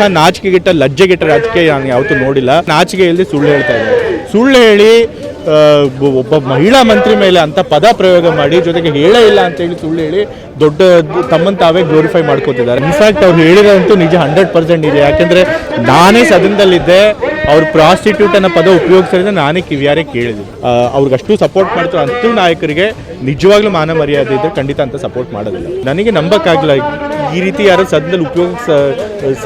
ಇಂಥ ಲಜ್ಜೆ ಗಿಟ್ಟ ರಾಜಕೀಯ ನಾನು ಯಾವತ್ತೂ ನೋಡಿಲ್ಲ. ನಾಚಿಕೆ ಇಲ್ಲದೆ ಸುಳ್ಳು ಹೇಳ್ತಾ ಇದ್ದಾರೆ. ಸುಳ್ಳು ಹೇಳಿ ಒಬ್ಬ- ಒಬ್ಬ ಮಹಿಳಾ ಮಂತ್ರಿ ಮೇಲೆ ಅಂತ ಪದ ಪ್ರಯೋಗ ಮಾಡಿ, ಜೊತೆಗೆ ಹೇಳೇ ಇಲ್ಲ ಅಂತ ಹೇಳಿ ಸುಳ್ಳು ಹೇಳಿ ದೊಡ್ಡ ತಮ್ಮನ್ನು ತಾವೇ ಗ್ಲೋರಿಫೈ ಮಾಡ್ಕೋತಿದ್ದಾರೆ. ಇನ್ಫ್ಯಾಕ್ಟ್ ಅವ್ರು ಹೇಳಿರೋಂತೂ ನಿಜ ಹಂಡ್ರೆಡ್ ಪರ್ಸೆಂಟ್ ಇದೆ. ಯಾಕಂದ್ರೆ ನಾನೇ ಸದನದಲ್ಲಿದ್ದೆ ಅವ್ರು ಪ್ರಾಸ್ಟಿಟ್ಯೂಟ್ ಅನ್ನೋ ಪದ ಉಪಯೋಗಿಸಿದ್ರೆ ನಾನೇ ಕಿವಿಯಾರೆ ಕೇಳಿದ್ವಿ ಅವ್ರಿಗೆ ಅಷ್ಟು ಸಪೋರ್ಟ್ ಮಾಡ್ತಾರೆ ಅಂತೂ ನಾಯಕರಿಗೆ ನಿಜವಾಗ್ಲೂ ಮಾನ ಮರ್ಯಾದೆ ಇದ್ರೆ ಖಂಡಿತ ಅಂತ ಸಪೋರ್ಟ್ ಮಾಡೋದಿಲ್ಲ. ನನಗೆ ನಂಬಕ್ಕಾಗಲ್ಲ. ಈ ರೀತಿ ಯಾರು ಸದನದಲ್ಲಿ ಉಪಯೋಗ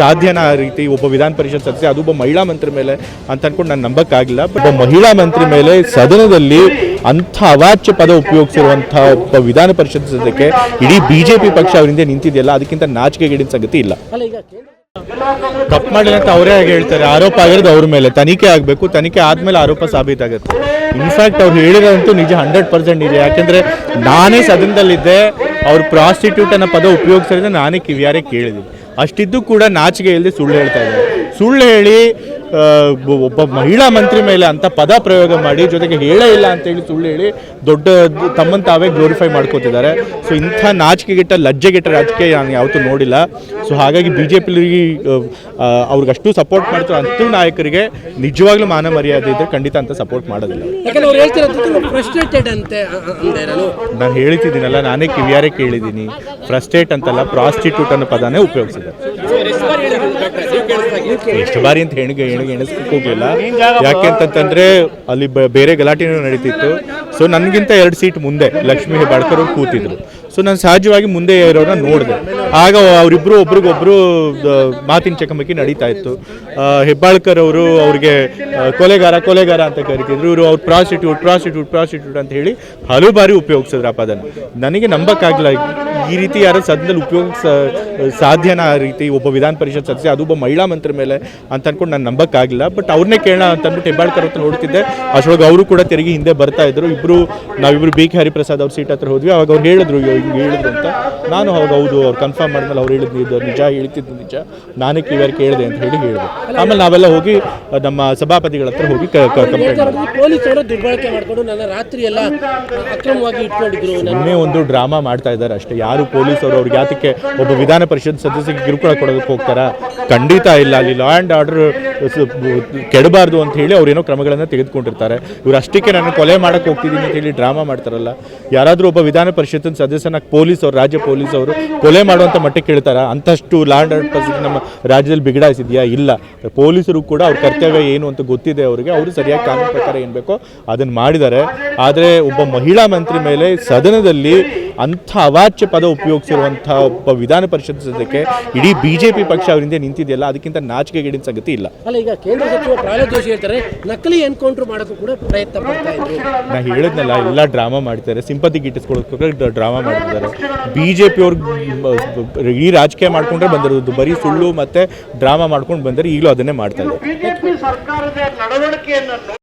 ಸಾಧ್ಯನ ಆ ರೀತಿ ಒಬ್ಬ ವಿಧಾನ ಪರಿಷತ್ ಸದಸ್ಯ, ಅದು ಒಬ್ಬ ಮಹಿಳಾ ಮಂತ್ರಿ ಮೇಲೆ ಅಂತ ಅನ್ಕೊಂಡು ನಾನು ನಂಬಕ್ಕಾಗಿಲ್ಲ. ಒಬ್ಬ ಮಹಿಳಾ ಮಂತ್ರಿ ಮೇಲೆ ಸದನದಲ್ಲಿ ಅಂಥ ಅವಾಚ್ಯ ಪದ ಉಪಯೋಗಿಸಿರುವಂಥ ಒಬ್ಬ ವಿಧಾನ ಪರಿಷತ್ ಸದಸ್ಯಕ್ಕೆ ಇಡೀ ಬಿಜೆಪಿ ಪಕ್ಷ ಅವರಿಂದ ನಿಂತಿದೆಯಲ್ಲ, ಅದಕ್ಕಿಂತ ನಾಚಿಕೆಗೇಡಿನ ಸಂಗತಿ ಇಲ್ಲ. ತಪ್ಪು ಮಾಡಿದಂತ ಅವರೇ ಆಗಿ ಹೇಳ್ತಾರೆ. ಆರೋಪ ಆಗಿರೋದು ಅವ್ರ ಮೇಲೆ. ತನಿಖೆ ಆಗಬೇಕು. ತನಿಖೆ ಆದ್ಮೇಲೆ ಆರೋಪ ಸಾಬೀತಾಗುತ್ತೆ. ಇನ್ಫ್ಯಾಕ್ಟ್ ಅವ್ರು ಹೇಳಿರೋದಂತೂ ನಿಜ ಹಂಡ್ರೆಡ್ ಪರ್ಸೆಂಟ್ ಇದೆ. ಯಾಕೆಂದ್ರೆ ನಾನೇ ಸದನದಲ್ಲಿದ್ದೆ. ಅವ್ರು ಪ್ರಾಸ್ಟಿಟ್ಯೂಟ್ ಅನ್ನೋ ಪದ ಉಪಯೋಗಿಸಿದ್ರೆ ನಾನೇ ಕಿವಿಯಾರೆ ಕೇಳಿದ್ವಿ ಅಷ್ಟಿದ್ದು ಕೂಡ ನಾಚಿಕೆ ಇಲ್ಲದೆ ಸುಳ್ಳು ಹೇಳ್ತಾ ಇದ್ದಾರೆ. ಸುಳ್ಳು ಹೇಳಿ ಒಬ್ಬ ಮಹಿಳಾ ಮಂತ್ರಿ ಮೇಲೆ ಅಂತ ಪದ ಪ್ರಯೋಗ ಮಾಡಿ ಜೊತೆಗೆ ಹೇಳೇ ಇಲ್ಲ ಅಂತ ಹೇಳಿ ಸುಳ್ಳು ಹೇಳಿ ದೊಡ್ಡ ತಮ್ಮನ್ನು ತಾವೇ ಗ್ಲೋರಿಫೈ ಮಾಡ್ಕೋತಿದ್ದಾರೆ ಸೊ ಇಂಥ ನಾಚಿಕೆಗೆಟ್ಟ ಲಜ್ಜೆಗೆಟ್ಟ ರಾಜಕೀಯ ನಾನು ಯಾವತ್ತೂ ನೋಡಿಲ್ಲ ಸೊ ಹಾಗಾಗಿ ಬಿ ಜೆ ಪಿಲಿ ಅವ್ರಿಗೆ ಅಷ್ಟು ಸಪೋರ್ಟ್ ಮಾಡ್ತಾರೆ ಅಂತೂ ನಾಯಕರಿಗೆ ನಿಜವಾಗ್ಲೂ ಮಾನ ಮರ್ಯಾದೆ ಇದ್ರೆ ಖಂಡಿತ ಅಂತ ಸಪೋರ್ಟ್ ಮಾಡೋದಿಲ್ಲ ನಾನು ಹೇಳ್ತಿದ್ದೀನಲ್ಲ ನಾನೇ ಕಿವಿಯಾರೆ ಕೇಳಿದ್ದೀನಿ ಫ್ರಸ್ಟ್ರೇಟ್ ಅಂತಲ್ಲ ಪ್ರಾಸ್ಟಿಟ್ಯೂಟ್ ಅನ್ನೋ ಪದನೇ ಉಪಯೋಗಿಸಿದೆ ಎಷ್ಟು ಬಾರಿ ಅಂತ ಹೆಣ್ಗೆ ಹೆಣ್ಗೆ ಎಣಿಸ್ಲಿಕ್ಕೆ ಹೋಗ್ಲಿಲ್ಲ. ಯಾಕೆಂತಂತಂದ್ರೆ ಅಲ್ಲಿ ಬೇರೆ ಗಲಾಟೆನೂ ನಡೀತಿತ್ತು. ಸೊ ನನಗಿಂತ ಎರಡು ಸೀಟ್ ಮುಂದೆ ಲಕ್ಷ್ಮೀ ಹೆಬ್ಬಾಳ್ಕರ್ ಕೂತಿದ್ರು. ಸೊ ನಾನು ಸಹಜವಾಗಿ ಮುಂದೆ ಇರೋರನ್ನ ನೋಡಿದೆ. ಆಗ ಅವರಿಬ್ಬರು ಒಬ್ರಿಗೊಬ್ರು ದ- ಮಾತಿನ ಚಕಮಕಿ ನಡೀತಾ ಇತ್ತು. ಹೆಬ್ಬಾಳ್ಕರ್ ಅವರು ಅವ್ರಿಗೆ ಕೊಲೆಗಾರ ಕೊಲೆಗಾರ ಅಂತ ಕರಿತಿದ್ರು. ಇವರು ಅವ್ರು ಪ್ರಾಸ್ಟಿಟ್ಯೂಟ್ ಪ್ರಾಸ್ಟಿಟ್ಯೂಟ್ ಪ್ರಾಸ್ಟಿಟ್ಯೂಟ್ ಅಂತ ಹೇಳಿ ಹಲವು ಬಾರಿ ಉಪಯೋಗಿಸಿದ್ರು ಆ ಪದನ. ನನಗೆ ನಂಬಕ್ಕಾಗಲ್ಲ ಈ ರೀತಿ ಯಾರು ಸದನದಲ್ಲಿ ಉಪಯೋಗಿಸ ಸಾಧ್ಯನ ಆ ರೀತಿ ಒಬ್ಬ ವಿಧಾನ ಪರಿಷತ್ ಸದಸ್ಯ ಅದು ಒಬ್ಬ ಮಹಿಳಾ ಮಂತ್ರಿ ಮೇಲೆ ಅಂತ ಅಂದ್ಕೊಂಡು ನಾನು ನಂಬಕ್ಕಾಗಿಲ್ಲ ಬಟ್ ಅವ್ರನ್ನೇ ಕೇಳೋಣ ಅಂತ ಅಂದ್ಬಿಟ್ಟು ಹೆಬ್ಬಾಳ್ಕರ್ ಹತ್ರ ನೋಡ್ತಿದ್ದೆ. ಅಷ್ಟೊಳಗೆ ಅವರು ಕೂಡ ತೆರಿಗೆ ಹಿಂದೆ ಬರ್ತಾ ಇದ್ರು. ಇಬ್ಬರು ನಾವಿಬ್ರು ಬಿ ಕೆ ಹರಿಪ್ರಸಾದ್ ಅವ್ರ ಸೀಟ್ ಹತ್ರ ಹೋದ್ವಿ. ಅವಾಗ ಅವ್ರು ಹೇಳಿದ್ರು "ಅಯ್ಯೋ, ಹಿಂಗೆ ಹೇಳಿದ್ರು ಅಂತ ನಾನು ಹೌದು ಹೌದು ಅವ್ರು ಕನ್ಫರ್ಮ್ ಮಾಡಿದ್ಮೇಲೆ ಅವ್ರು ಹೇಳಿದ್ದು ಇದು ನಿಜ ಹೇಳ್ತಿದ್ದು ನಿಜ. ನಾನೇ ಕಿವಿಯಾರು ಕೇಳಿದೆ ಅಂತ ಹೇಳಿ ಹೇಳಿದೆ. ಆಮೇಲೆ ನಾವೆಲ್ಲ ಹೋಗಿ ನಮ್ಮ ಸಭಾಪತಿಗಳ ಹತ್ರ ಹೋಗಿ ಕಂಪ್ಲೇಂಟ್ ಪೊಲೀಸರು ದುರ್ಬಳಕೆ ಮಾಡಿಕೊಂಡು ನನ್ನ ರಾತ್ರಿ ಎಲ್ಲ ಅಕ್ರಮವಾಗಿ ಇಟ್ಕೊಂಡಿದ್ರು. ಇನ್ನೇ ಒಂದು ಡ್ರಾಮಾ ಮಾಡ್ತಾ ಇದ್ದಾರೆ ಅಷ್ಟೇ. ಯಾರು ಪೊಲೀಸರು ಅವ್ರಿಗೆ ಯಾತಕ್ಕೆ ಒಬ್ಬ ವಿಧಾನ ಪರಿಷತ್ ಸದಸ್ಯರಿಗೆ ಕಿರುಕುಳ ಕೊಡೋದಕ್ಕೆ ಹೋಗ್ತಾರಾ? ಖಂಡಿತ ಇಲ್ಲ. ಅಲ್ಲಿ ಲಾ ಆ್ಯಂಡ್ ಆರ್ಡರ್ ಕೆಡಬಾರ್ದು ಅಂತ ಹೇಳಿ ಅವ್ರೇನೋ ಕ್ರಮಗಳನ್ನು ತೆಗೆದುಕೊಂಡಿರ್ತಾರೆ. ಇವ್ರು ಅಷ್ಟಕ್ಕೆ ನಾನು ಕೊಲೆ ಮಾಡಕ್ಕೆ ಹೋಗ್ತಿದ್ದೀನಿ ಅಂತ ಹೇಳಿ ಡ್ರಾಮಾ ಮಾಡ್ತಾರಲ್ಲ. ಯಾರಾದರೂ ಒಬ್ಬ ವಿಧಾನ ಪರಿಷತ್ತಿನ ಸದಸ್ಯನ ಪೊಲೀಸ್ ಅವರು, ರಾಜ್ಯ ಪೊಲೀಸ್ ಅವರು ಕೊಲೆ ಮಾಡುವಂಥ ಮಟ್ಟಕ್ಕೆ ಕೇಳ್ತಾರ? ಅಂತಷ್ಟು ಲ್ಯಾಂಡ್ ಆ್ಯಂಡ್ ಪರಿಸ್ಥಿತಿ ನಮ್ಮ ರಾಜ್ಯದಲ್ಲಿ ಬಿಗಡಾಯಿಸಿದೆಯಾ? ಇಲ್ಲ. ಪೊಲೀಸರು ಕೂಡ ಅವ್ರ ಕರ್ತವ್ಯ ಏನು ಅಂತ ಗೊತ್ತಿದೆ ಅವರಿಗೆ. ಅವರು ಸರಿಯಾಗಿ ಕಾನೂನು ಪ್ರಕಾರ ಏನು ಬೇಕೋ ಅದನ್ನು ಮಾಡಿದ್ದಾರೆ. ಆದರೆ ಒಬ್ಬ ಮಹಿಳಾ ಮಂತ್ರಿ ಮೇಲೆ ಸದನದಲ್ಲಿ ಅಂಥ ಅವಾಚ್ಯ ಪದ ಉಪಯೋಗಿಸಿರುವಂಥ ಒಬ್ಬ ವಿಧಾನ ಪರಿಷತ್ ಸದಸ್ಯಕ್ಕೆ ಇಡೀ ಬಿ ಜೆ ಪಿ ಪಕ್ಷ ಅವರಿಂದ ನಿಂತಿದೆಯಲ್ಲ ಅದಕ್ಕಿಂತ ನಾಚಿಕೆಗೇಡಿನ ಸಂಗತಿ ಇಲ್ಲ. ಅಲ್ಲ ಈಗ ಕೇಂದ್ರ ಸಚಿವ ಪ್ರಹ್ಲಾದ್ ಜೋಶಿ ಹೇಳ್ತಾರೆ ನಕಲಿ ಎನ್ಕೌಂಟರ್ ಮಾಡೋಕ್ಕೂ ಕೂಡ ಪ್ರಯತ್ನ ಪಡ್ತಾ ಇದ್ರು. ನಾ ಹೇಳಿದ್ನಲ್ಲ ಎಲ್ಲ ಡ್ರಾಮಾ ಮಾಡ್ತಾರೆ ಸಿಂಪತಿ ಗಿಟ್ಟಿಸ್ಕೊಳ್ಳೋಕೆ ಡ್ರಾಮಾ ಮಾಡ್ತಿದ್ದಾರೆ. ಬಿ ಜೆ ಪಿ ಅವ್ರು ಈ ರಾಜಕೀಯ ಮಾಡ್ಕೊಂಡ್ರೆ ಬಂದಿರೋದು ಬರೀ ಸುಳ್ಳು ಮತ್ತೆ ಡ್ರಾಮಾ ಮಾಡ್ಕೊಂಡು ಬಂದರೆ ಈಗಲೂ ಅದನ್ನೇ ಮಾಡ್ತಾ ಇದ್ದಾರೆ. ಬಿಜೆಪಿ ಸರ್ಕಾರದ ನಡವಳಿಕೆಯನ್ನು